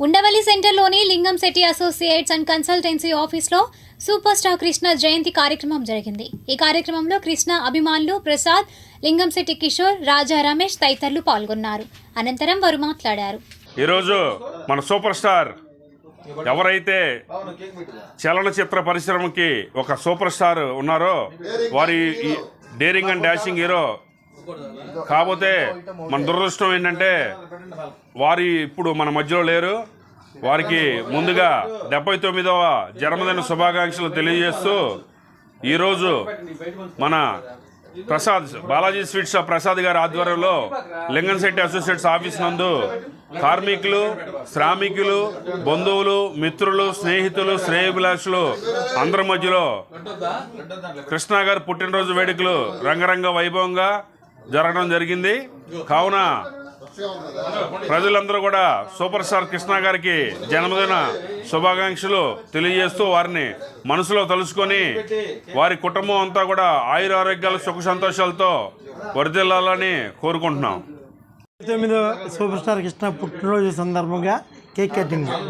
Undavalli సెంటర్లోని Lingam Setty associates and consultancy ఆఫీస్లో super star Krishna జయంతి కార్యక్రమం జరిగింది. ఈ కార్యక్రమంలో కృష్ణ అభిమానులు ప్రసాద్ లింగం శెట్టి కిషోర్ రాజా రమేష్ తదితరులు పాల్గొన్నారు. అనంతరం వారు మాట్లాడారు. ఈరోజు మన సూపర్ స్టార్ ఎవరైతే చలనచిత్ర పరిశ్రమకి ఒక సూపర్ స్టార్ ఉన్నారో వారి డేరింగ్ అండ్ డాషింగ్ హీరో కాకపోతే మన దురదృష్టం ఏంటంటే వారి ఇప్పుడు మన మధ్యలో లేరు. వారికి ముందుగా డెబ్బై తొమ్మిదవ జన్మదిన శుభాకాంక్షలు తెలియజేస్తూ ఈరోజు మన ప్రసాద్ బాలాజీ స్వీట్ షాప్ ప్రసాద్ గారి ఆధ్వర్యంలో లింగన్శెట్టి అసోసియేట్స్ ఆఫీస్ నందు కార్మికులు శ్రామికులు బంధువులు మిత్రులు స్నేహితులు శ్రేయభిలాషులు అందరి మధ్యలో కృష్ణా గారి పుట్టినరోజు వేడుకలు రంగరంగ వైభవంగా జరగడం జరిగింది. కావున ప్రజలందరూ కూడా సూపర్ స్టార్ కృష్ణ గారికి జన్మదిన శుభాకాంక్షలు తెలియజేస్తూ వారిని మనసులో తలుసుకొని వారి కుటుంబం అంతా కూడా ఆయుర ఆరోగ్యాలు సుఖ సంతోషాలతో వరిదిల్లాలని కోరుకుంటున్నాం. తొమ్మిదో సూపర్ స్టార్ కృష్ణ పుట్టినరోజు సందర్భంగా కేక్ కటింగ్.